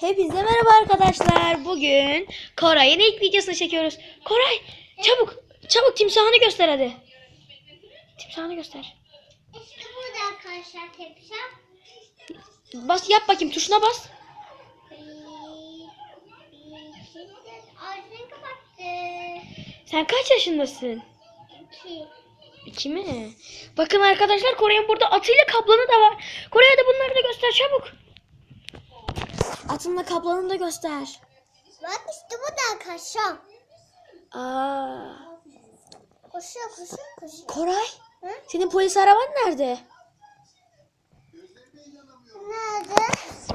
Hepinize merhaba arkadaşlar. Bugün Koray'ın ilk videosunu çekiyoruz. Koray çabuk çabuk timsahını göster hadi. Timsahını göster. İşte burada arkadaşlar tepsem. Bas yap bakayım tuşuna bas. Sen kaç yaşındasın? İki. İki mi? Bakın arkadaşlar Koray'ın burada atıyla kaplanı da var. Koray'a da bunları da göster çabuk. Atınla kaplanını da göster. Bak işte burada arkadaşlar. Aa. Koşuyor koşuyor koşuyor. Koray Hı? senin polis araban nerede? Nerede?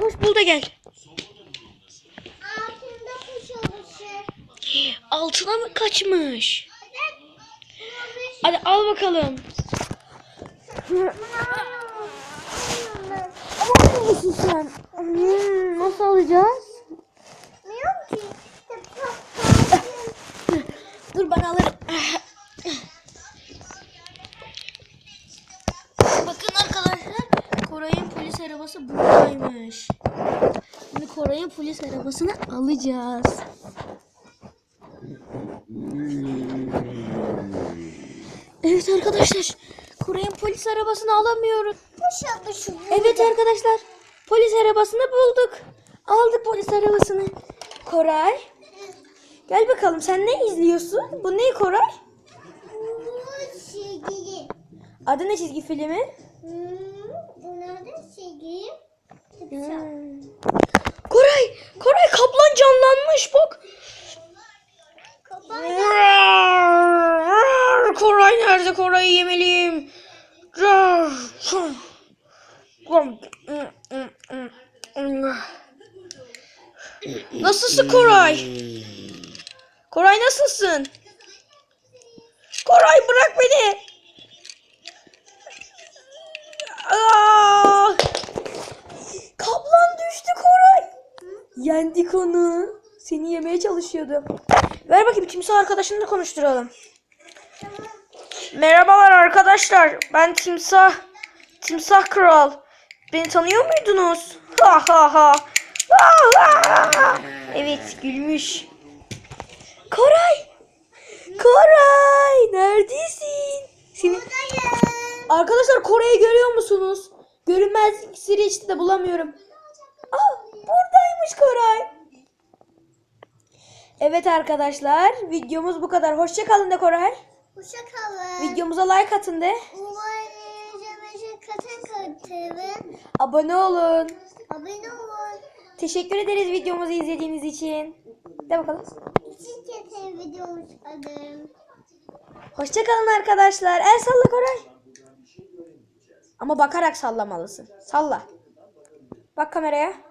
Koş bul da gel. Altında koşuyor koşuyor. Altına mı kaçmış? Hadi. Al bakalım. Ama sen? Hmm, nasıl alacağız? Bilmiyorum ki. İşte bak. Dur ben alırım. Bakın arkadaşlar Koray'ın polis arabası buradaymış. Şimdi Koray'ın polis arabasını alacağız. Evet arkadaşlar Koray'ın polis arabasını alamıyoruz. Evet arkadaşlar polis arabasını bulduk. Aldık polis arabasını. Koray gel bakalım sen ne izliyorsun? Bu ne Koray? Bu sevgili. Adı ne çizgi filmi? Da sevgili. Hmm. Koray, Koray kaplan canlanmış bak. Kapat. Koray nerede? Koray'ı yemeliyim. Nasılsın Koray? Koray nasılsın? Koray bırak beni. Aa! Kaplan düştü Koray. Yendik onu. Seni yemeye çalışıyordu. Ver bakayım timsah arkadaşını konuşturalım. Merhabalar arkadaşlar. Ben Timsah. Timsah Kral. Beni tanıyor muydunuz? Ha ha ha. Ha, ha, ha. Evet gülmüş. Koray. Koray neredesin? Seni... Arkadaşlar Koray'ı görüyor musunuz? Görünmez iksiri içti de bulamıyorum. Aa, buradaymış Koray. Evet arkadaşlar videomuz bu kadar. Hoşça kalın de Koray. Hoşça kalın. Videomuza like atın de. Umarım. Abone olun. Abone olun. Teşekkür ederiz videomuzu izlediğiniz için. De bakalım. İki kere videomuz adım. Hoşça kalın arkadaşlar. El salla Koray. Ama bakarak sallamalısın. Salla. Bak kameraya.